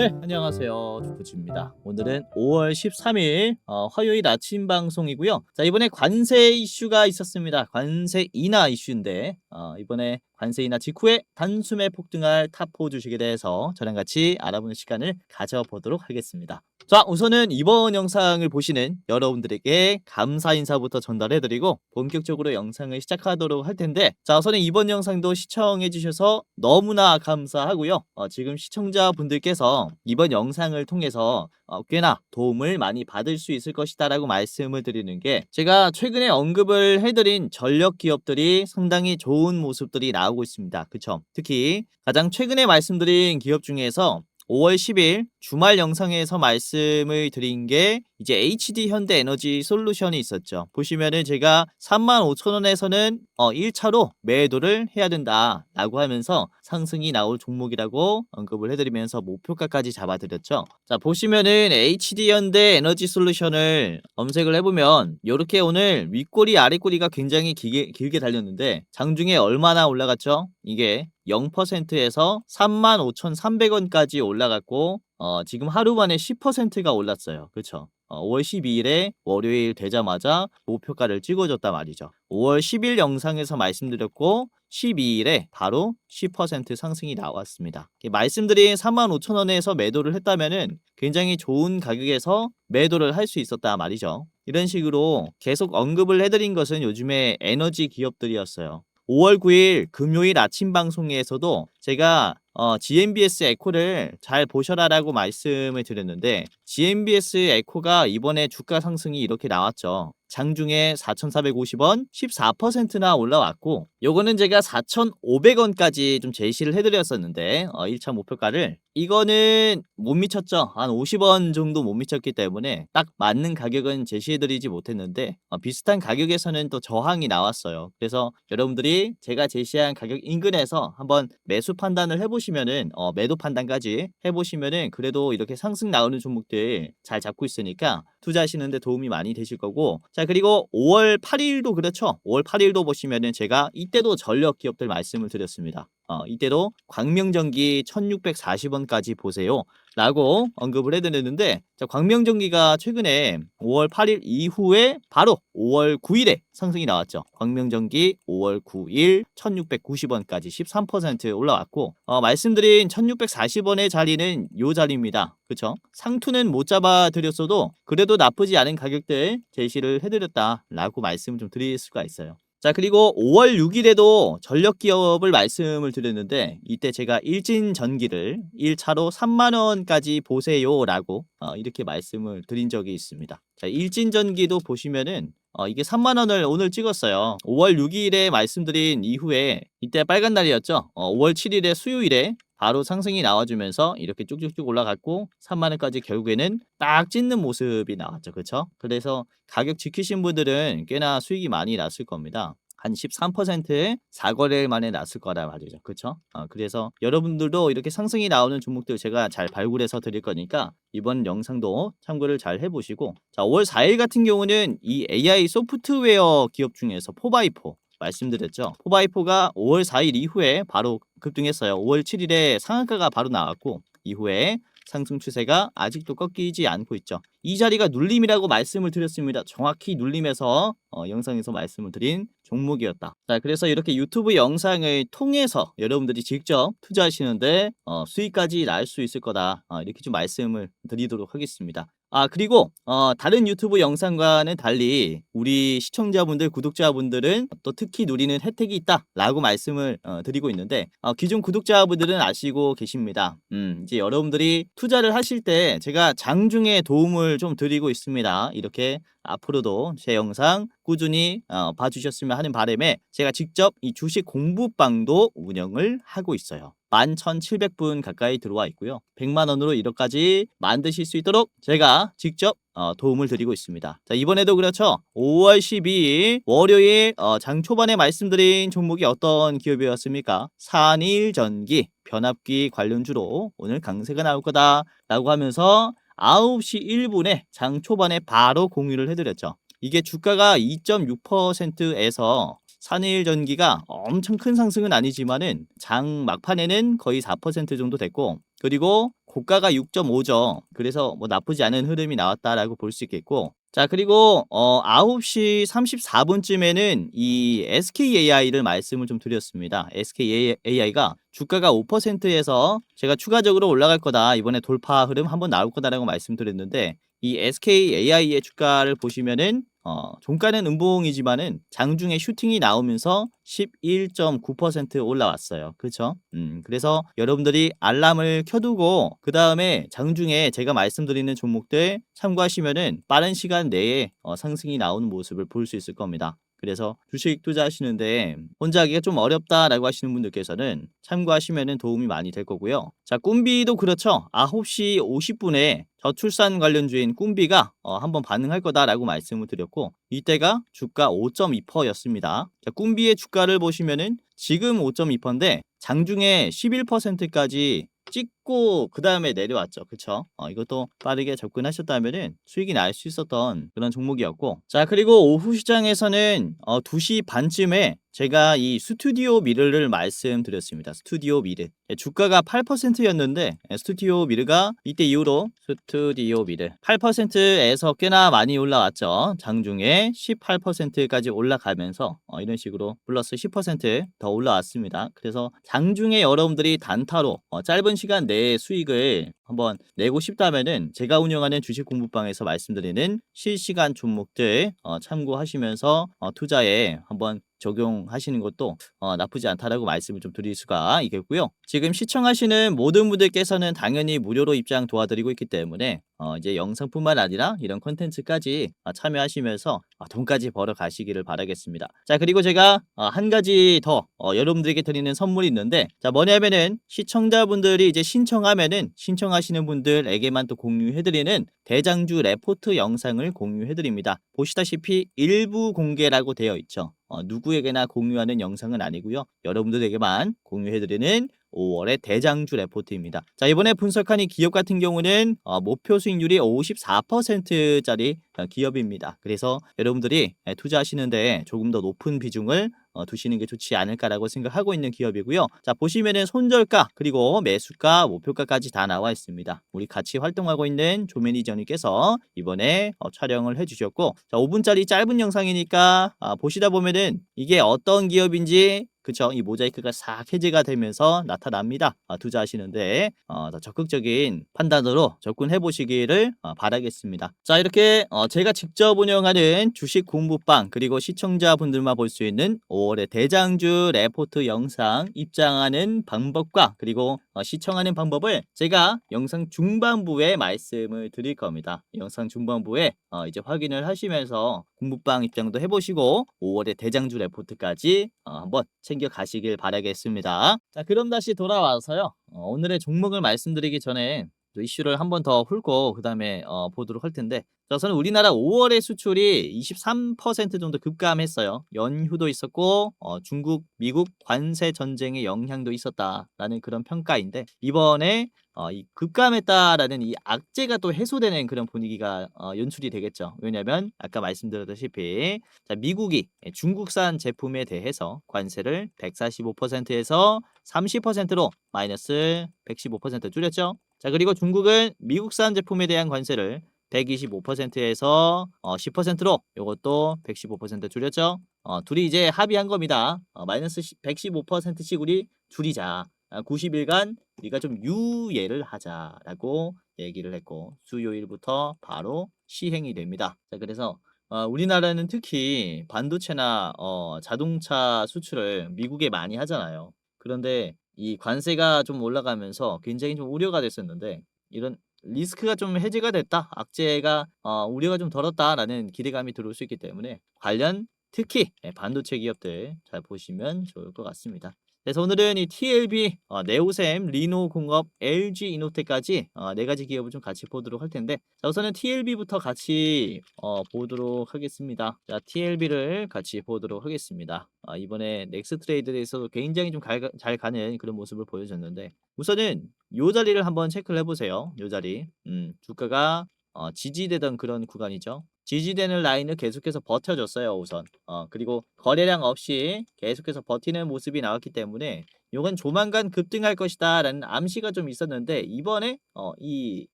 네, 안녕하세요. 주부지입니다. 오늘은 5월 13일 어, 화요일 아침 방송이고요. 자, 이번에 관세 이슈가 있었습니다. 관세 인하 이슈인데 어, 이번에 관세 인하 직후에 단숨에 폭등할 타포 주식에 대해서 저랑 같이 알아보는 시간을 가져보도록 하겠습니다. 자, 우선은 이번 영상을 보시는 여러분들에게 감사 인사부터 전달해드리고 본격적으로 영상을 시작하도록 할 텐데 자, 우선은 이번 영상도 시청해주셔서 너무나 감사하고요. 어, 지금 시청자분들께서 이번 영상을 통해서 어, 꽤나 도움을 많이 받을 수 있을 것이다라고 말씀을 드리는 게 제가 최근에 언급을 해드린 전력 기업들이 상당히 좋은 모습들이 나오고 있습니다. 그쵸? 특히 가장 최근에 말씀드린 기업 중에서 5월 10일 주말 영상에서 말씀을 드린 게 이제 HD 현대 에너지 솔루션이 있었죠. 보시면은 제가 35,000원에서는 어 1차로 매도를 해야 된다라고 하면서 상승이 나올 종목이라고 언급을 해드리면서 목표가까지 잡아드렸죠. 자 보시면은 HD 현대 에너지 솔루션을 검색을 해보면 이렇게 오늘 윗꼬리 아랫꼬리가 굉장히 길게, 길게 달렸는데 장중에 얼마나 올라갔죠? 이게 0%에서 35,300원까지 올라갔고 어, 지금 하루 만에 10%가 올랐어요. 그렇죠? 어, 5월 12일에 월요일 되자마자 목표가를 찍어줬단 말이죠. 5월 10일 영상에서 말씀드렸고 12일에 바로 10% 상승이 나왔습니다. 말씀드린 35,000원에서 매도를 했다면은 굉장히 좋은 가격에서 매도를 할 수 있었다 말이죠. 이런 식으로 계속 언급을 해드린 것은 요즘에 에너지 기업들이었어요. 5월 9일 금요일 아침 방송에서도 제가 어, GMBS 에코를 잘 보셔라라고 말씀을 드렸는데 GMBS 에코가 이번에 주가 상승이 이렇게 나왔죠. 장중에 4,450원 14%나 올라왔고 요거는 제가 4,500원까지 좀 제시를 해드렸었는데 어, 1차 목표가를 이거는 못 미쳤죠. 한 50원 정도 못 미쳤기 때문에 딱 맞는 가격은 제시해드리지 못했는데 어, 비슷한 가격에서는 또 저항이 나왔어요. 그래서 여러분들이 제가 제시한 가격 인근에서 한번 매수 판단을 해보시면은 어, 매도 판단까지 해보시면은 그래도 이렇게 상승 나오는 종목들 잘 잡고 있으니까 투자하시는데 도움이 많이 되실 거고. 자 그리고 5월 8일도 그렇죠? 5월 8일도 보시면은 제가 이때도 전력 기업들 말씀을 드렸습니다 어, 이때도 광명전기 1640원까지 보세요. 라고 언급을 해드렸는데 자, 광명전기가 최근에 5월 8일 이후에 바로 5월 9일에 상승이 나왔죠. 광명전기 5월 9일 1690원까지 13% 올라왔고 어, 말씀드린 1640원의 자리는 요 자리입니다. 그쵸? 상투는 못 잡아 드렸어도 그래도 나쁘지 않은 가격대 제시를 해드렸다라고 말씀을 좀 드릴 수가 있어요 자 그리고 5월 6일에도 전력 기업을 말씀을 드렸는데 이때 제가 일진 전기를 1차로 3만 원까지 보세요라고 어, 이렇게 말씀을 드린 적이 있습니다. 자 일진 전기도 보시면은 어, 이게 3만 원을 오늘 찍었어요. 5월 6일에 말씀드린 이후에 이때 빨간 날이었죠. 어, 5월 7일에 수요일에 바로 상승이 나와주면서 이렇게 쭉쭉쭉 올라갔고 3만 원까지 결국에는 딱 찢는 모습이 나왔죠. 그렇죠? 그래서 가격 지키신 분들은 꽤나 수익이 많이 났을 겁니다. 한 13%의 4거래일 만에 났을 거라 말이죠. 그렇죠? 어, 그래서 여러분들도 이렇게 상승이 나오는 종목들 제가 잘 발굴해서 드릴 거니까 이번 영상도 참고를 잘 해보시고 자 5월 4일 같은 경우는 이 AI 소프트웨어 기업 중에서 포바이포 말씀드렸죠. 포바이포가 5월 4일 이후에 바로 급등했어요. 5월 7일에 상한가가 바로 나왔고 이후에 상승 추세가 아직도 꺾이지 않고 있죠. 이 자리가 눌림이라고 말씀을 드렸습니다. 정확히 눌림에서 어, 영상에서 말씀을 드린 종목이었다. 자, 그래서 이렇게 유튜브 영상을 통해서 여러분들이 직접 투자하시는데 어, 수익까지 날 수 있을 거다. 어, 이렇게 좀 말씀을 드리도록 하겠습니다. 아 그리고 어, 다른 유튜브 영상과는 달리 우리 시청자분들 구독자분들은 또 특히 누리는 혜택이 있다라고 말씀을 어, 드리고 있는데 어, 기존 구독자분들은 아시고 계십니다. 음, 이제 여러분들이 투자를 하실 때 제가 장중에 도움을 좀 드리고 있습니다. 이렇게 앞으로도 제 영상 꾸준히 어, 봐주셨으면 하는 바람에 제가 직접 이 주식 공부방도 운영을 하고 있어요. 11,700분 가까이 들어와 있고요. 100만 원으로 1억까지 만드실 수 있도록 제가 직접 어, 도움을 드리고 있습니다. 자, 이번에도 그렇죠. 5월 12일 월요일 어, 장 초반에 말씀드린 종목이 어떤 기업이었습니까? 산일전기 변압기 관련주로 오늘 강세가 나올 거다라고 하면서 9시 1분에 장 초반에 바로 공유를 해드렸죠. 이게 주가가 2.6%에서 산일 전기가 엄청 큰 상승은 아니지만은 장 막판에는 거의 4% 정도 됐고 그리고 고가가 6.5죠. 그래서 뭐 나쁘지 않은 흐름이 나왔다라고 볼 수 있겠고 자 그리고 어 9시 34분쯤에는 이 SKAI를 말씀을 좀 드렸습니다. SKAI가 주가가 5%에서 제가 추가적으로 올라갈 거다. 이번에 돌파 흐름 한번 나올 거다라고 말씀드렸는데 이 SKAI의 주가를 보시면은 어, 종가는 음봉이지만은 장중에 슈팅이 나오면서 11.9% 올라왔어요. 그렇죠? 음, 그래서 여러분들이 알람을 켜두고 그 다음에 장중에 제가 말씀드리는 종목들 참고하시면은 빠른 시간 내에 어, 상승이 나오는 모습을 볼 수 있을 겁니다. 그래서 주식 투자하시는데 혼자 하기가 좀 어렵다라고 하시는 분들께서는 참고하시면 도움이 많이 될 거고요. 자, 꿈비도 그렇죠. 9시 50분에 저출산 관련주인 꿈비가 어, 한번 반응할 거다라고 말씀을 드렸고 이때가 주가 5.2%였습니다. 자, 꿈비의 주가를 보시면은 지금 5.2%인데 장중에 11%까지 찍고 그 다음에 내려왔죠. 그쵸? 어, 이것도 빠르게 접근하셨다면은 수익이 날 수 있었던 그런 종목이었고. 자, 그리고 오후 시장에서는 어, 2시 반쯤에 제가 이 스튜디오 미르를 말씀드렸습니다. 스튜디오 미르. 예, 주가가 8%였는데 스튜디오 미르가 이때 이후로 스튜디오 미르 8%에서 꽤나 많이 올라왔죠. 장중에 18%까지 올라가면서 어, 이런 식으로 플러스 10%더 올라왔습니다. 그래서 장중에 여러분들이 단타로 어, 짧은 시간 내에 수익을 한번 내고 싶다면은 제가 운영하는 주식 공부방에서 말씀드리는 실시간 종목들 어, 참고하시면서 어, 투자에 한번 적용하시는 것도 어, 나쁘지 않다라고 말씀을 좀 드릴 수가 있겠고요. 지금 시청하시는 모든 분들께서는 당연히 무료로 입장 도와드리고 있기 때문에 어, 이제 영상뿐만 아니라 이런 컨텐츠까지 어, 참여하시면서 어, 돈까지 벌어 가시기를 바라겠습니다. 자 그리고 제가 어, 한 가지 더 어, 여러분들에게 드리는 선물이 있는데 자 뭐냐면은 시청자분들이 이제 신청하면은 신청하시는 분들에게만 또 공유해드리는 대장주 레포트 영상을 공유해드립니다. 보시다시피 일부 공개라고 되어 있죠. 어, 누구에게나 공유하는 영상은 아니고요. 여러분들에게만 공유해드리는 5월의 대장주 레포트입니다. 자 이번에 분석한 이 기업 같은 경우는 어, 목표 수익률이 54%짜리 어, 기업입니다. 그래서 여러분들이 에, 투자하시는데 조금 더 높은 비중을 어, 두시는 게 좋지 않을까라고 생각하고 있는 기업이고요. 자 보시면은 손절가 그리고 매수가 목표가까지 다 나와 있습니다. 우리 같이 활동하고 있는 조매니저님께서 이번에 어, 촬영을 해주셨고 자 5분짜리 짧은 영상이니까 아, 보시다 보면은 이게 어떤 기업인지 그쵸? 이 모자이크가 싹 해제가 되면서 나타납니다. 아, 투자하시는데 어, 더 적극적인 판단으로 접근해 보시기를 어, 바라겠습니다. 자 이렇게 어, 제가 직접 운영하는 주식 공부방 그리고 시청자분들만 볼 수 있는 5월의 대장주 레포트 영상 입장하는 방법과 그리고 어, 시청하는 방법을 제가 영상 중반부에 말씀을 드릴 겁니다. 영상 중반부에 어, 이제 확인을 하시면서 공부방 입장도 해보시고 5월의 대장주 레포트까지 어, 한번 챙겨 가시길 바라겠습니다. 자 그럼 다시 돌아와서요. 어, 오늘의 종목을 말씀드리기 전에 또 이슈를 한 번 더 훑고 그 다음에 어, 보도록 할 텐데 자, 우선 우리나라 5월의 수출이 23% 정도 급감했어요. 연휴도 있었고 어, 중국, 미국 관세 전쟁의 영향도 있었다라는 그런 평가인데 이번에 어, 이 급감했다라는 이 악재가 또 해소되는 그런 분위기가 어, 연출이 되겠죠. 왜냐하면 아까 말씀드렸다시피 자, 미국이 중국산 제품에 대해서 관세를 145%에서 30%로 마이너스 115% 줄였죠. 자 그리고 중국은 미국산 제품에 대한 관세를 125%에서 어, 10%로 이것도 115% 줄였죠. 어, 둘이 이제 합의한 겁니다. 어, 마이너스 115%씩 우리 줄이자. 아, 90일간 우리가 좀 유예를 하자라고 얘기를 했고 수요일부터 바로 시행이 됩니다. 자 그래서 어, 우리나라는 특히 반도체나 어, 자동차 수출을 미국에 많이 하잖아요. 그런데 이 관세가 좀 올라가면서 굉장히 좀 우려가 됐었는데 이런 리스크가 좀 해제가 됐다. 악재가 어, 우려가 좀 덜었다라는 기대감이 들어올 수 있기 때문에 관련 특히 예, 반도체 기업들 잘 보시면 좋을 것 같습니다. 그래서 오늘은 이 TLB, 어, 네오셈, 리노공업, LG 이노텍까지 어, 네 가지 기업을 좀 같이 보도록 할 텐데 자, 우선은 TLB부터 같이 어, 보도록 하겠습니다. 자, TLB를 같이 보도록 하겠습니다. 아, 이번에 넥스트레이드에서도 굉장히 좀잘 가는 그런 모습을 보여줬는데 우선은 요 자리를 한번 체크를 해보세요. 요 자리, 음, 주가가 어, 지지되던 그런 구간이죠. 지지되는 라인을 계속해서 버텨줬어요 우선 어 그리고 거래량 없이 계속해서 버티는 모습이 나왔기 때문에 요건 조만간 급등할 것이다 라는 암시가 좀 있었는데 이번에 어, 이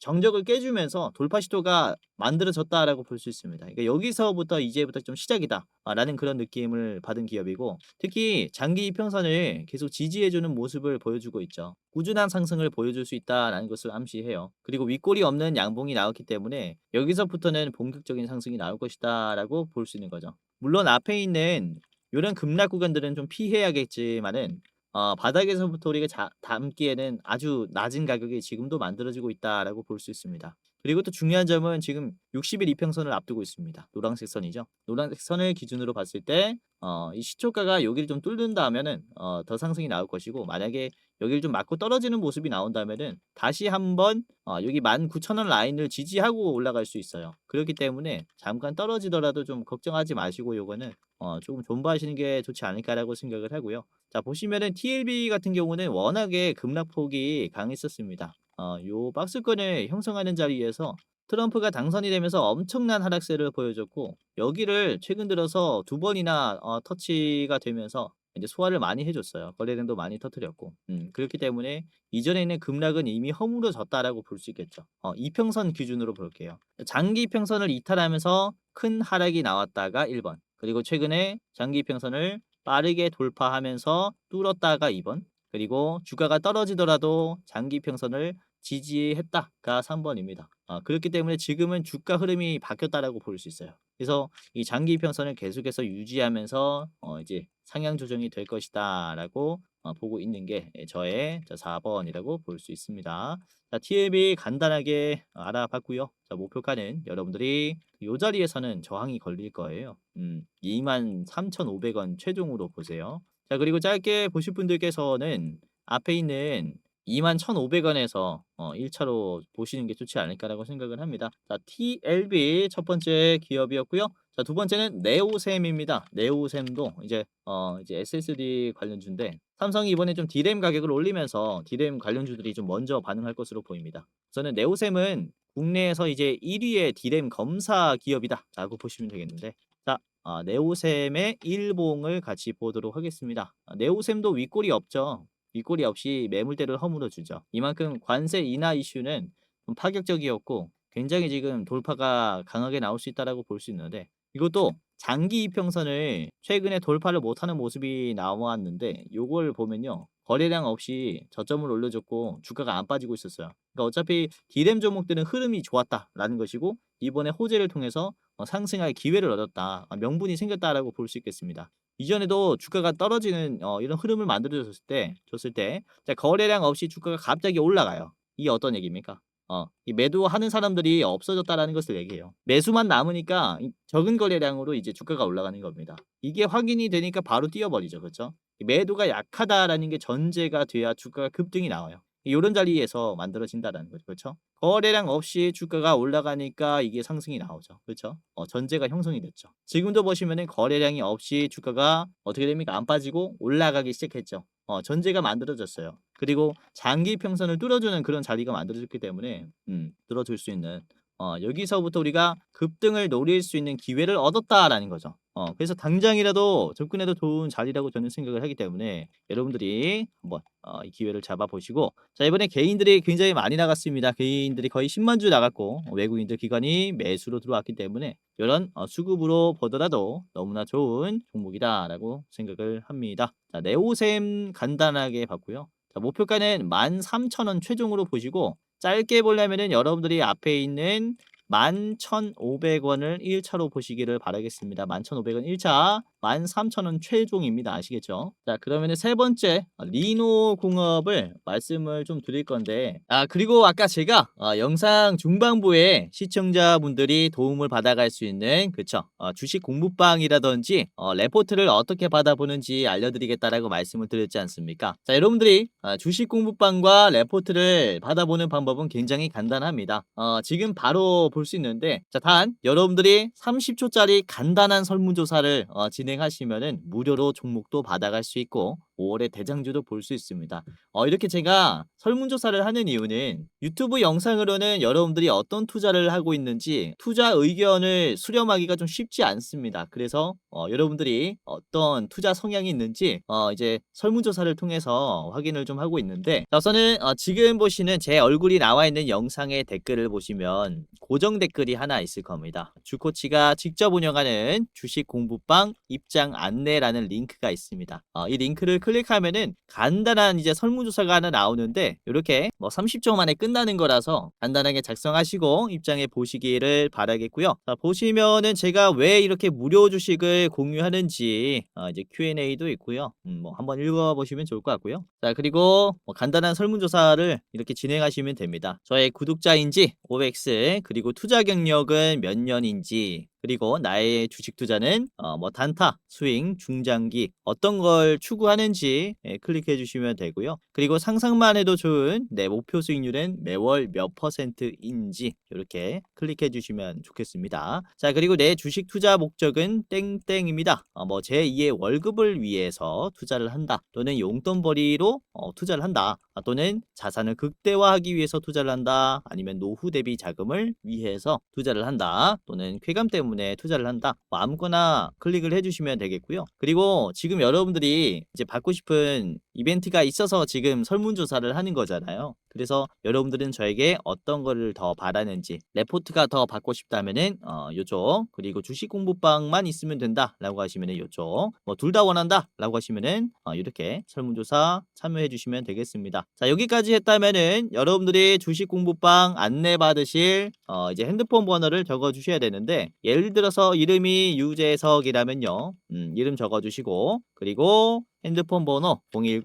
정적을 깨주면서 돌파 시도가 만들어졌다라고 볼 수 있습니다. 그러니까 여기서부터 이제부터 좀 시작이다라는 그런 느낌을 받은 기업이고 특히 장기 이평선을 계속 지지해주는 모습을 보여주고 있죠. 꾸준한 상승을 보여줄 수 있다라는 것을 암시해요. 그리고 윗골이 없는 양봉이 나왔기 때문에 여기서부터는 본격적인 상승이 나올 것이다라고 볼 수 있는 거죠. 물론 앞에 있는 이런 급락 구간들은 좀 피해야겠지만은 어, 바닥에서부터 우리가 자, 담기에는 아주 낮은 가격이 지금도 만들어지고 있다라고 볼 수 있습니다. 그리고 또 중요한 점은 지금 60일 이평선을 앞두고 있습니다. 노란색 선이죠. 노란색 선을 기준으로 봤을 때, 어, 이 시초가가 여기를 좀 뚫는다 하면은, 어, 더 상승이 나올 것이고, 만약에 여기를 좀 맞고 떨어지는 모습이 나온다면은, 다시 한번, 어, 여기 19,000원 라인을 지지하고 올라갈 수 있어요. 그렇기 때문에, 잠깐 떨어지더라도 좀 걱정하지 마시고, 요거는, 어, 조금 존버하시는 게 좋지 않을까라고 생각을 하고요. 자, 보시면은 TLB 같은 경우는 워낙에 급락폭이 강했었습니다. 어, 요 박스권을 형성하는 자리에서 트럼프가 당선이 되면서 엄청난 하락세를 보여줬고 여기를 최근 들어서 두 번이나 어, 터치가 되면서 이제 소화를 많이 해줬어요. 거래량도 많이 터뜨렸고 음, 그렇기 때문에 이전에는 급락은 이미 허물어졌다라고 볼 수 있겠죠. 어, 이평선 기준으로 볼게요. 장기 이평선을 이탈하면서 큰 하락이 나왔다가 1번 그리고 최근에 장기 이평선을 빠르게 돌파하면서 뚫었다가 2번 그리고 주가가 떨어지더라도 장기 평선을 지지했다가 3번입니다. 아, 그렇기 때문에 지금은 주가 흐름이 바뀌었다라고 볼 수 있어요. 그래서 이 장기 평선을 계속해서 유지하면서 어, 이제 상향 조정이 될 것이다라고 어, 보고 있는 게 예, 저의 자, 4번이라고 볼 수 있습니다. 자, TLB 간단하게 알아봤고요. 자, 목표가는 여러분들이 이 자리에서는 저항이 걸릴 거예요. 음, 23,500원 최종으로 보세요. 자, 그리고 짧게 보실 분들께서는 앞에 있는 21,500원에서 어, 1차로 보시는 게 좋지 않을까라고 생각을 합니다. 자, TLB 첫 번째 기업이었고요. 자, 두 번째는 네오셈입니다. 네오셈도 이제 어, 이제 SSD 관련주인데 삼성이 이번에 좀 D램 가격을 올리면서 D램 관련주들이 좀 먼저 반응할 것으로 보입니다. 저는 네오셈은 국내에서 이제 1위의 D램 검사 기업이다라고 보시면 되겠는데 자, 아, 네오셈의 일봉을 같이 보도록 하겠습니다. 아, 네오셈도 윗골이 없죠. 윗골이 없이 매물대를 허물어 주죠. 이만큼 관세 인하 이슈는 좀 파격적이었고 굉장히 지금 돌파가 강하게 나올 수 있다라고 볼 수 있는데 이것도 장기 이평선을 최근에 돌파를 못하는 모습이 나왔는데 요걸 보면요. 거래량 없이 저점을 올려줬고 주가가 안 빠지고 있었어요. 그러니까 어차피 디램 종목들은 흐름이 좋았다라는 것이고 이번에 호재를 통해서 어, 상승할 기회를 얻었다. 아, 명분이 생겼다라고 볼 수 있겠습니다. 이전에도 주가가 떨어지는 어, 이런 흐름을 만들어줬을 때, 줬을 때, 자, 거래량 없이 주가가 갑자기 올라가요. 이게 어떤 얘기입니까? 어, 이 매도하는 사람들이 없어졌다라는 것을 얘기해요. 매수만 남으니까 이 적은 거래량으로 이제 주가가 올라가는 겁니다. 이게 확인이 되니까 바로 뛰어버리죠, 그렇죠? 매도가 약하다라는 게 전제가 돼야 주가가 급등이 나와요. 이런 자리에서 만들어진다라는 거죠. 그렇죠? 거래량 없이 주가가 올라가니까 이게 상승이 나오죠. 그렇죠? 어, 전제가 형성이 됐죠. 지금도 보시면은 거래량이 없이 주가가 어떻게 됩니까? 안 빠지고 올라가기 시작했죠. 어, 전제가 만들어졌어요. 그리고 장기 평선을 뚫어주는 그런 자리가 만들어졌기 때문에 음, 뚫어줄 수 있는 어, 여기서부터 우리가 급등을 노릴 수 있는 기회를 얻었다라는 거죠. 어, 그래서 당장이라도 접근해도 좋은 자리라고 저는 생각을 하기 때문에 여러분들이 한번 어, 이 기회를 잡아보시고 자 이번에 개인들이 굉장히 많이 나갔습니다. 개인들이 거의 10만 주 나갔고 어, 외국인들 기관이 매수로 들어왔기 때문에 이런 어, 수급으로 보더라도 너무나 좋은 종목이다라고 생각을 합니다. 자 네오셈 간단하게 봤고요. 자, 목표가는 13,000원 최종으로 보시고 짧게 보려면은 여러분들이 앞에 있는 11,500원을 1차로 보시기를 바라겠습니다. 11,500원 1차, 13,000원 최종입니다. 아시겠죠? 자, 그러면은 세 번째 어, 리노 공업을 말씀을 좀 드릴 건데 아, 그리고 아까 제가 어, 영상 중반부에 시청자분들이 도움을 받아갈 수 있는 그쵸? 어, 주식 공부방이라든지 어, 레포트를 어떻게 받아보는지 알려드리겠다라고 말씀을 드렸지 않습니까? 자, 여러분들이 어, 주식 공부방과 레포트를 받아보는 방법은 굉장히 간단합니다. 어, 지금 바로 볼수 있는데 자, 단 여러분들이 30초짜리 간단한 설문조사를 어, 진행하시면은 무료로 종목도 받아갈 수 있고 5월의 대장주도 볼 수 있습니다. 어, 이렇게 제가 설문조사를 하는 이유는 유튜브 영상으로는 여러분들이 어떤 투자를 하고 있는지 투자 의견을 수렴하기가 좀 쉽지 않습니다. 그래서 어, 여러분들이 어떤 투자 성향이 있는지 어, 이제 설문조사를 통해서 확인을 좀 하고 있는데 자, 우선은 어, 지금 보시는 제 얼굴이 나와 있는 영상의 댓글을 보시면 고정 댓글이 하나 있을 겁니다. 주코치가 직접 운영하는 주식 공부방 입장 안내라는 링크가 있습니다. 어, 이 링크를 클릭하면은 간단한 이제 설문조사가 하나 나오는데 이렇게 뭐 30초 만에 끝나는 거라서 간단하게 작성하시고 입장해 보시기를 바라겠고요. 자, 보시면은 제가 왜 이렇게 무료 주식을 공유하는지 어, 이제 Q&A도 있고요. 음, 뭐 한번 읽어보시면 좋을 것 같고요. 자 그리고 뭐 간단한 설문조사를 이렇게 진행하시면 됩니다. 저의 구독자인지 OX 그리고 투자 경력은 몇 년인지 그리고 나의 주식 투자는 어, 뭐 단타, 스윙, 중장기 어떤 걸 추구하는지 예, 클릭해 주시면 되고요. 그리고 상상만 해도 좋은 내 목표 수익률은 매월 몇 퍼센트인지 이렇게 클릭해 주시면 좋겠습니다. 자 그리고 내 주식 투자 목적은 땡땡입니다. 어, 뭐 제2의 월급을 위해서 투자를 한다 또는 용돈벌이로 어, 투자를 한다 아, 또는 자산을 극대화하기 위해서 투자를 한다 아니면 노후 대비 자금을 위해서 투자를 한다 또는 쾌감 때문에 투자를 한다? 뭐 아무거나 클릭을 해주시면 되겠고요. 그리고 지금 여러분들이 이제 받고 싶은 이벤트가 있어서 지금 설문조사를 하는 거잖아요 그래서 여러분들은 저에게 어떤 거를 더 바라는지 레포트가 더 받고 싶다면은 어, 요쪽 그리고 주식 공부방만 있으면 된다라고 하시면은 요쪽 뭐 둘 다 원한다라고 하시면은 어, 이렇게 설문조사 참여해 주시면 되겠습니다. 자 여기까지 했다면은 여러분들이 주식 공부방 안내 받으실 어, 이제 핸드폰 번호를 적어 주셔야 되는데 예를 들어서 이름이 유재석이라면요 음, 이름 적어 주시고 그리고 핸드폰 번호 010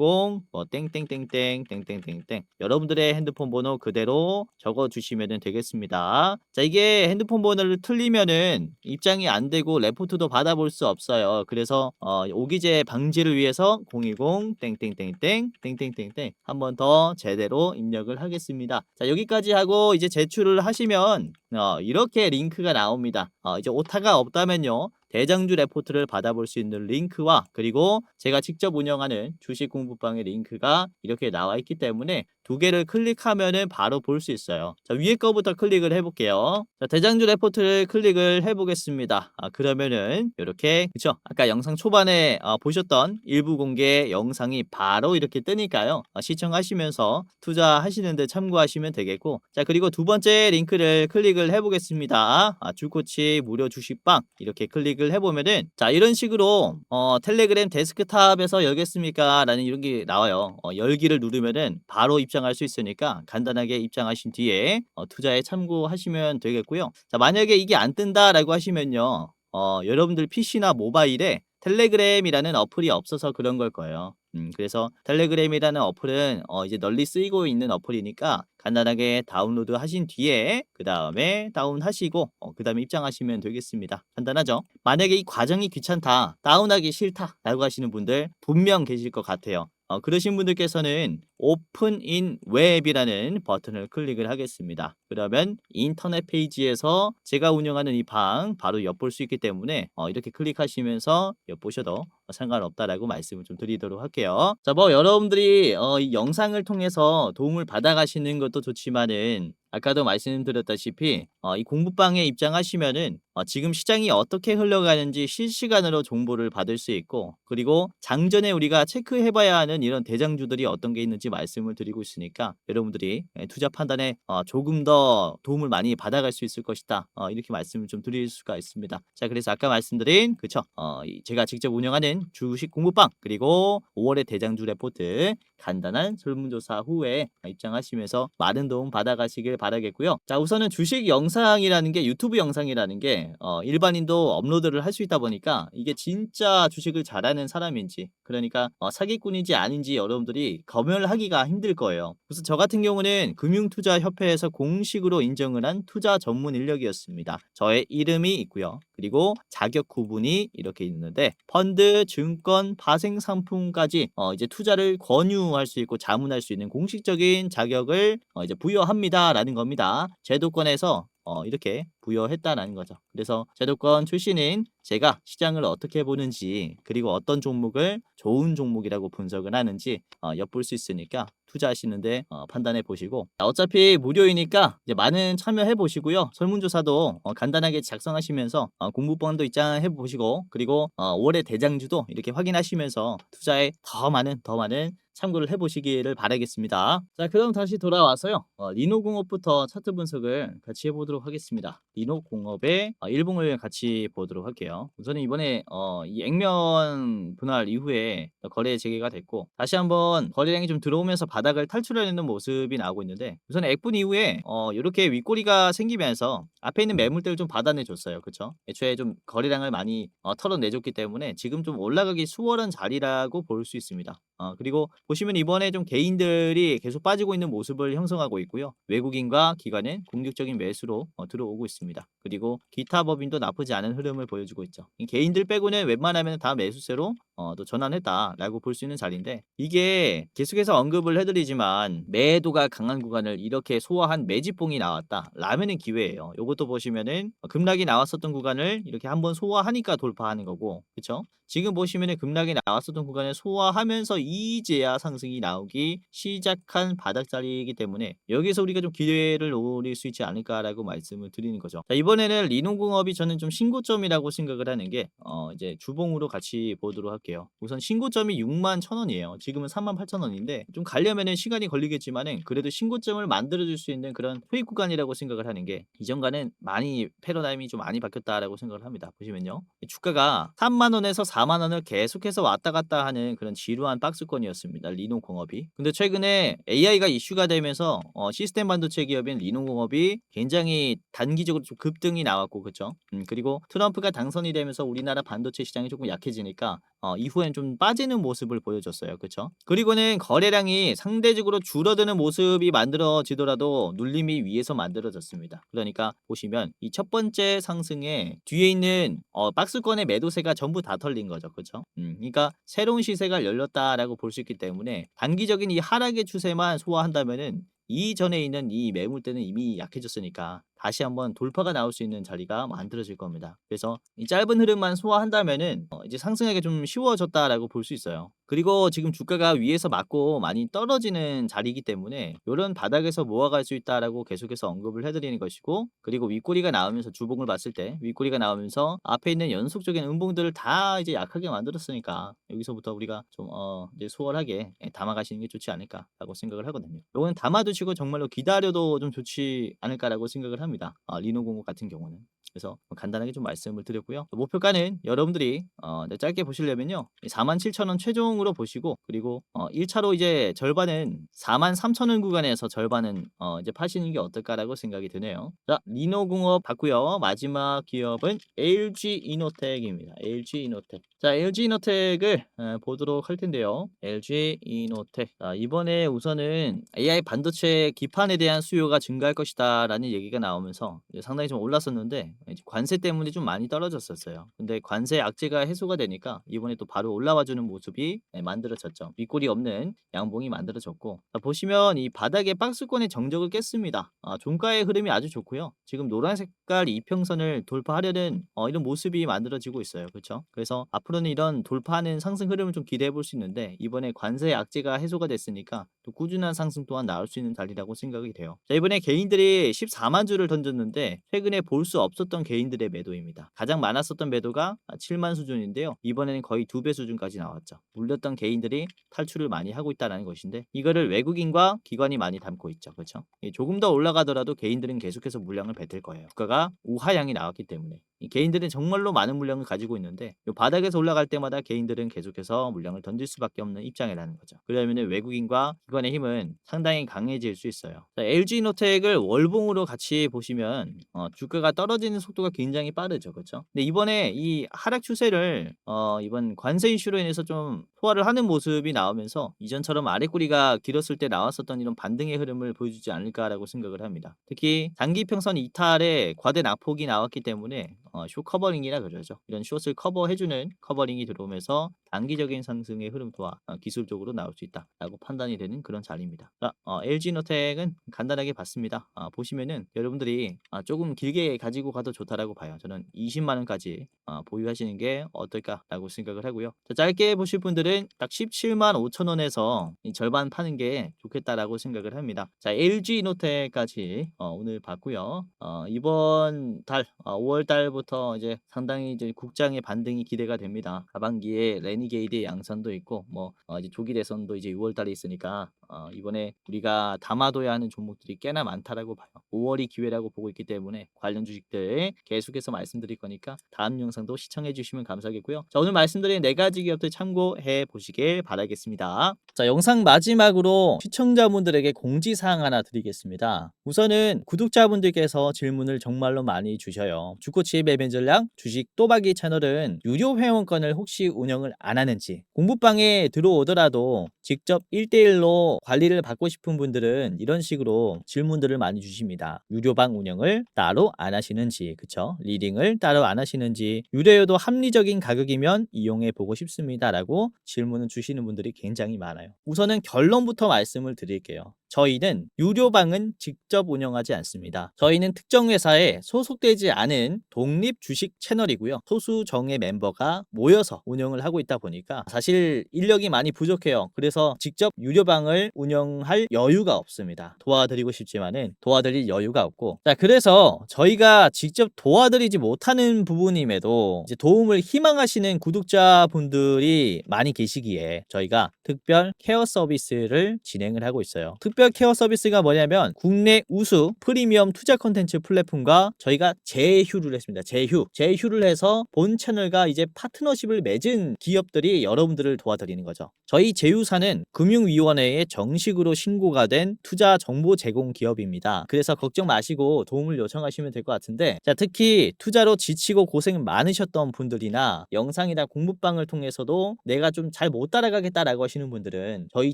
뭐 땡땡땡땡 땡땡땡땡 여러분들의 핸드폰 번호 그대로 적어 주시면 되겠습니다. 자 이게 핸드폰 번호를 틀리면은 입장이 안 되고 레포트도 받아볼 수 없어요. 그래서 어, 오기제 방지를 위해서 010 땡땡땡땡 땡땡땡땡 한 번 더 제대로 입력을 하겠습니다. 자 여기까지 하고 이제 제출을 하시면 어, 이렇게 링크가 나옵니다. 어, 이제 오타가 없다면요. 대장주 레포트를 받아볼 수 있는 링크와 그리고 제가 직접 운영하는 주식 공부방의 링크가 이렇게 나와 있기 때문에 두 개를 클릭하면은 바로 볼 수 있어요. 자, 위에 거부터 클릭을 해볼게요. 자, 대장주 레포트를 클릭을 해보겠습니다. 아, 그러면은 이렇게 그쵸? 아까 영상 초반에 어, 보셨던 일부 공개 영상이 바로 이렇게 뜨니까요. 어, 시청하시면서 투자하시는데 참고하시면 되겠고 자 그리고 두 번째 링크를 클릭을 해보겠습니다. 아, 주코치 무료 주식방 이렇게 클릭 을 해보면은 자 이런 식으로 어, 텔레그램 데스크탑에서 열겠습니까? 라는 이런 게 나와요. 어, 열기를 누르면은 바로 입장할 수 있으니까 간단하게 입장하신 뒤에 어, 투자에 참고하시면 되겠고요. 자 만약에 이게 안 뜬다라고 하시면요. 어, 여러분들 PC나 모바일에 텔레그램이라는 어플이 없어서 그런 걸 거예요. 음, 그래서 텔레그램이라는 어플은 어, 이제 널리 쓰이고 있는 어플이니까 간단하게 다운로드 하신 뒤에 그 다음에 다운하시고 어, 그 다음에 입장하시면 되겠습니다. 간단하죠? 만약에 이 과정이 귀찮다, 다운하기 싫다 라고 하시는 분들 분명 계실 것 같아요. 어, 그러신 분들께서는 오픈 인 웹이라는 버튼을 클릭을 하겠습니다. 그러면 인터넷 페이지에서 제가 운영하는 이 방 바로 엿볼 수 있기 때문에 어, 이렇게 클릭하시면서 엿보셔도 상관없다라고 말씀을 좀 드리도록 할게요. 자, 뭐 여러분들이 어, 이 영상을 통해서 도움을 받아가시는 것도 좋지만은 아까도 말씀드렸다시피 어, 이 공부방에 입장하시면은 어, 지금 시장이 어떻게 흘러가는지 실시간으로 정보를 받을 수 있고 그리고 장전에 우리가 체크해봐야 하는 이런 대장주들이 어떤 게 있는지 말씀을 드리고 있으니까 여러분들이 예, 투자 판단에 어, 조금 더 도움을 많이 받아갈 수 있을 것이다 어, 이렇게 말씀을 좀 드릴 수가 있습니다. 자 그래서 아까 말씀드린 그쵸 어, 이 제가 직접 운영하는 주식 공부방 그리고 5월의 대장주 레포트 간단한 설문조사 후에 입장하시면서 많은 도움 받아가시길 바라겠고요. 자 우선은 주식 영상이라는 게 유튜브 영상이라는 게 어, 일반인도 업로드를 할 수 있다 보니까 이게 진짜 주식을 잘하는 사람인지 그러니까 어, 사기꾼인지 아닌지 여러분들이 검열하기가 힘들 거예요. 그래서 저 같은 경우는 금융투자협회에서 공식으로 인정을 한 투자 전문 인력이었습니다. 저의 이름이 있고요. 그리고 자격 구분이 이렇게 있는데 펀드, 증권, 파생 상품까지 어, 이제 투자를 권유할 수 있고 자문할 수 있는 공식적인 자격을 어, 이제 부여합니다라는 겁니다. 제도권에서 어, 이렇게 부여했다라는 거죠. 그래서 제도권 출신인 제가 시장을 어떻게 보는지 그리고 어떤 종목을 좋은 종목이라고 분석을 하는지 어, 엿볼 수 있으니까 투자하시는데 어, 판단해 보시고 어차피 무료이니까 이제 많은 참여해 보시고요 설문조사도 어, 간단하게 작성하시면서 어, 공부번도 입장해 보시고 그리고 어, 올해 대장주도 이렇게 확인하시면서 투자에 더 많은 더 많은 참고를 해보시기를 바라겠습니다. 자, 그럼 다시 돌아와서요. 어, 리노공업부터 차트 분석을 같이 해보도록 하겠습니다. 리노공업의 어, 일봉을 같이 보도록 할게요. 우선은 이번에 어, 이 액면 분할 이후에 거래 재개가 됐고 다시 한번 거래량이 좀 들어오면서 바닥을 탈출하려는 모습이 나오고 있는데 우선 액분 이후에 어, 이렇게 윗꼬리가 생기면서 앞에 있는 매물대를 좀 받아내줬어요. 그쵸? 애초에 좀 거래량을 많이 어, 털어내줬기 때문에 지금 좀 올라가기 수월한 자리라고 볼 수 있습니다. 어, 그리고 보시면 이번에 좀 개인들이 계속 빠지고 있는 모습을 형성하고 있고요. 외국인과 기관은 공격적인 매수로 어, 들어오고 있습니다. 그리고 기타 법인도 나쁘지 않은 흐름을 보여주고 있죠. 이 개인들 빼고는 웬만하면 다 매수세로 어, 또 전환했다라고 볼 수 있는 자리인데 이게 계속해서 언급을 해드리지만 매도가 강한 구간을 이렇게 소화한 매집봉이 나왔다. 라면은 기회예요. 이것도 보시면은 급락이 나왔었던 구간을 이렇게 한번 소화하니까 돌파하는 거고, 그렇죠? 지금 보시면은 급락이 나왔었던 구간을 소화하면서 이제야 상승이 나오기 시작한 바닥 자리이기 때문에 여기서 우리가 좀 기회를 노릴 수 있지 않을까라고 말씀을 드리는 거죠. 자, 이번에는 리노공업이 저는 좀 신고점이라고 생각을 하는 게 어, 이제 주봉으로 같이 보도록 할게요. 우선 신고점이 6만 1,000원이에요. 지금은 3만 8,000원인데 좀 가려면은 시간이 걸리겠지만은 그래도 신고점을 만들어 줄 수 있는 그런 투입 구간이라고 생각을 하는 게 이전과는 많이 패러다임이 좀 많이 바뀌었다라고 생각을 합니다. 보시면요. 주가가 3만 원에서 4만 원을 계속해서 왔다 갔다 하는 그런 지루한 박스권이었습니다. 리노 공업이. 근데 최근에 AI가 이슈가 되면서 어, 시스템 반도체 기업인 리노 공업이 굉장히 단기적으로 좀 급등이 나왔고 그렇죠. 음, 그리고 트럼프가 당선이 되면서 우리나라 반도체 시장이 조금 약해지니까 어, 이후엔 좀 빠지는 모습을 보여줬어요. 그렇죠? 그리고는 거래량이 상대적으로 줄어드는 모습이 만들어지더라도 눌림이 위에서 만들어졌습니다. 그러니까 보시면 이 첫 번째 상승에 뒤에 있는 어, 박스권의 매도세가 전부 다 털린 거죠. 그렇죠? 음, 그러니까 새로운 시세가 열렸다라고 볼 수 있기 때문에 단기적인 이 하락의 추세만 소화한다면은 이전에 있는 이 매물대는 이미 약해졌으니까 다시 한번 돌파가 나올 수 있는 자리가 만들어질 겁니다. 그래서 이 짧은 흐름만 소화한다면은 어, 이제 상승하기 좀 쉬워졌다라고 볼 수 있어요. 그리고 지금 주가가 위에서 맞고 많이 떨어지는 자리이기 때문에 이런 바닥에서 모아갈 수 있다라고 계속해서 언급을 해드리는 것이고 그리고 윗꼬리가 나오면서 주봉을 봤을 때 윗꼬리가 나오면서 앞에 있는 연속적인 음봉들을 다 이제 약하게 만들었으니까 여기서부터 우리가 좀 어, 이제 수월하게 예, 담아가시는 게 좋지 않을까라고 생각을 하거든요. 이거는 담아두시고 정말로 기다려도 좀 좋지 않을까라고 생각을 합니다. 아, 리노공업 같은 경우는. 그래서 간단하게 좀 말씀을 드렸고요. 목표가는 여러분들이 어, 네, 짧게 보시려면요. 47,000원 최종으로 보시고 그리고 어, 1차로 이제 절반은 43,000원 구간에서 절반은 어, 이제 파시는 게 어떨까라고 생각이 드네요. 자, 리노공업 봤고요. 마지막 기업은 LG 이노텍입니다. LG 이노텍. 자, LG 이노텍을 어, 보도록 할 텐데요. LG 이노텍. 자, 이번에 우선은 AI 반도체 기판에 대한 수요가 증가할 것이다라는 얘기가 나오면서 상당히 좀 올랐었는데 이제 관세 때문에 좀 많이 떨어졌었어요. 근데 관세 악재가 해소가 되니까 이번에 또 바로 올라와 주는 모습이 네, 만들어졌죠. 윗골이 없는 양봉이 만들어졌고 자, 보시면 이 바닥에 박스권의 정적을 깼습니다. 아, 종가의 흐름이 아주 좋고요. 지금 노란 색깔 이평선을 돌파하려는 어, 이런 모습이 만들어지고 있어요. 그렇죠? 그래서 앞으로는 이런 돌파하는 상승 흐름을 좀 기대해 볼 수 있는데 이번에 관세 악재가 해소가 됐으니까 또 꾸준한 상승 또한 나올 수 있는 자리라고 생각이 돼요. 자, 이번에 개인들이 14만 주를 던졌는데 최근에 볼 수 없었던 개인들의 매도입니다. 가장 많았었던 매도가 7만 수준인데요. 이번에는 거의 두 배 수준까지 나왔죠. 물렸던 개인들이 탈출을 많이 하고 있다는 것인데 이거를 외국인과 기관이 많이 담고 있죠. 그렇죠? 조금 더 올라가더라도 개인들은 계속해서 물량을 뱉을 거예요. 주가가 우하향이 나왔기 때문에 이 개인들은 정말로 많은 물량을 가지고 있는데 요 바닥에서 올라갈 때마다 개인들은 계속해서 물량을 던질 수밖에 없는 입장이라는 거죠. 그러면 외국인과 기관의 힘은 상당히 강해질 수 있어요. 자, LG노텍을 월봉으로 같이 보시면 어, 주가가 떨어지는 속도가 굉장히 빠르죠. 그렇죠? 근데 이번에 이 하락 추세를 어, 이번 관세 이슈로 인해서 좀 소화를 하는 모습이 나오면서 이전처럼 아래꼬리가 길었을 때 나왔었던 이런 반등의 흐름을 보여주지 않을까라고 생각을 합니다. 특히 단기 평선 이탈에 과대 낙폭이 나왔기 때문에 어, 어, 쇼 커버링이라 그러죠. 이런 숏을 커버해주는 커버링이 들어오면서 단기적인 상승의 흐름도와 어, 기술적으로 나올 수 있다라고 판단이 되는 그런 자리입니다. 자, 어, LG노텍은 간단하게 봤습니다. 아, 보시면은 여러분들이 아, 조금 길게 가지고 가도 좋다라고 봐요. 저는 20만 원까지 어, 보유하시는 게 어떨까라고 생각을 하고요. 자, 짧게 보실 분들은 딱 17만 5천 원에서 이 절반 파는 게 좋겠다라고 생각을 합니다. 자, LG노텍까지 어, 오늘 봤고요. 어, 이번 달 어, 5월 달부터 이제 상당히 이제 국장의 반등이 기대가 됩니다. 하반기에 레니게이드의 양산도 있고 뭐 어, 이제 조기 대선도 이제 6월 달에 있으니까 어, 이번에 우리가 담아둬야 하는 종목들이 꽤나 많다라고 봐요. 5월이 기회라고 보고 있기 때문에 관련 주식들 계속해서 말씀드릴 거니까 다음 영상도 시청해 주시면 감사하겠고요. 자, 오늘 말씀드린 네 가지 기업들 참고해 보시길 바라겠습니다. 자, 영상 마지막으로 시청자분들에게 공지사항 하나 드리겠습니다. 우선은 구독자분들께서 질문을 정말로 많이 주셔요. 주코치 매매 전략 주식 또박이 채널은 유료 회원권을 혹시 운영을 안 하는지 공부방에 들어오더라도 직접 1대1로 관리를 받고 싶은 분들은 이런 식으로 질문들을 많이 주십니다. 유료방 운영을 따로 안 하시는지, 그쵸? 리딩을 따로 안 하시는지, 유료여도 합리적인 가격이면 이용해 보고 싶습니다 라고 질문을 주시는 분들이 굉장히 많아요. 우선은 결론부터 말씀을 드릴게요. 저희는 유료방은 직접 운영하지 않습니다. 저희는 특정 회사에 소속되지 않은 독립 주식 채널이고요. 소수 정예 멤버가 모여서 운영을 하고 있다 보니까 사실 인력이 많이 부족해요. 그래서 직접 유료방을 운영할 여유가 없습니다. 도와드리고 싶지만은 도와드릴 여유가 없고 자 그래서 저희가 직접 도와드리지 못하는 부분임에도 도움을 희망하시는 구독자분들이 많이 계시기에 저희가 특별 케어 서비스를 진행을 하고 있어요. 케어 서비스가 뭐냐면 국내 우수 프리미엄 투자 콘텐츠 플랫폼과 저희가 제휴를 했습니다. 제휴. 제휴를 해서 본 채널과 이제 파트너십을 맺은 기업들이 여러분들을 도와드리는 거죠. 저희 제휴사는 금융위원회에 정식으로 신고가 된 투자 정보 제공 기업입니다. 그래서 걱정 마시고 도움을 요청하시면 될 것 같은데 자 특히 투자로 지치고 고생 많으셨던 분들이나 영상이나 공부방을 통해서도 내가 좀 잘 못 따라가겠다라고 하시는 분들은 저희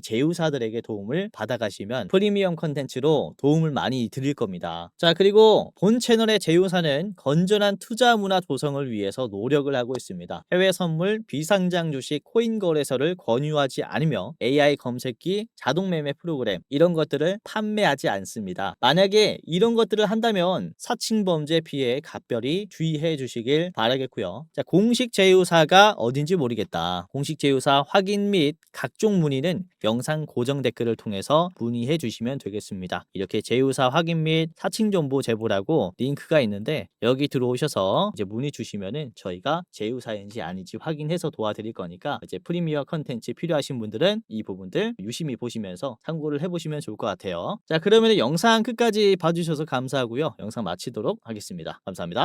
제휴사들에게 도움을 받아가시면 프리미엄 컨텐츠로 도움을 많이 드릴 겁니다. 자 그리고 본 채널의 제휴사는 건전한 투자 문화 조성을 위해서 노력을 하고 있습니다. 해외 선물, 비상장 주식, 코인 거래소를 권유하지 않으며 AI 검색기, 자동 매매 프로그램 이런 것들을 판매하지 않습니다. 만약에 이런 것들을 한다면 사칭 범죄 피해에 각별히 주의해 주시길 바라겠고요. 자, 공식 제휴사가 어딘지 모르겠다. 공식 제휴사 확인 및 각종 문의는 영상 고정 댓글을 통해서 문의 해 주시면 되겠습니다. 이렇게 제휴사 확인 및 사칭 정보 제보라고 링크가 있는데 여기 들어오셔서 이제 문의 주시면은 저희가 제휴사인지 아닌지 확인해서 도와드릴 거니까 이제 프리미어 컨텐츠 필요하신 분들은 이 부분들 유심히 보시면서 참고를 해보시면 좋을 것 같아요. 자 그러면 영상 끝까지 봐주셔서 감사하고요. 영상 마치도록 하겠습니다. 감사합니다.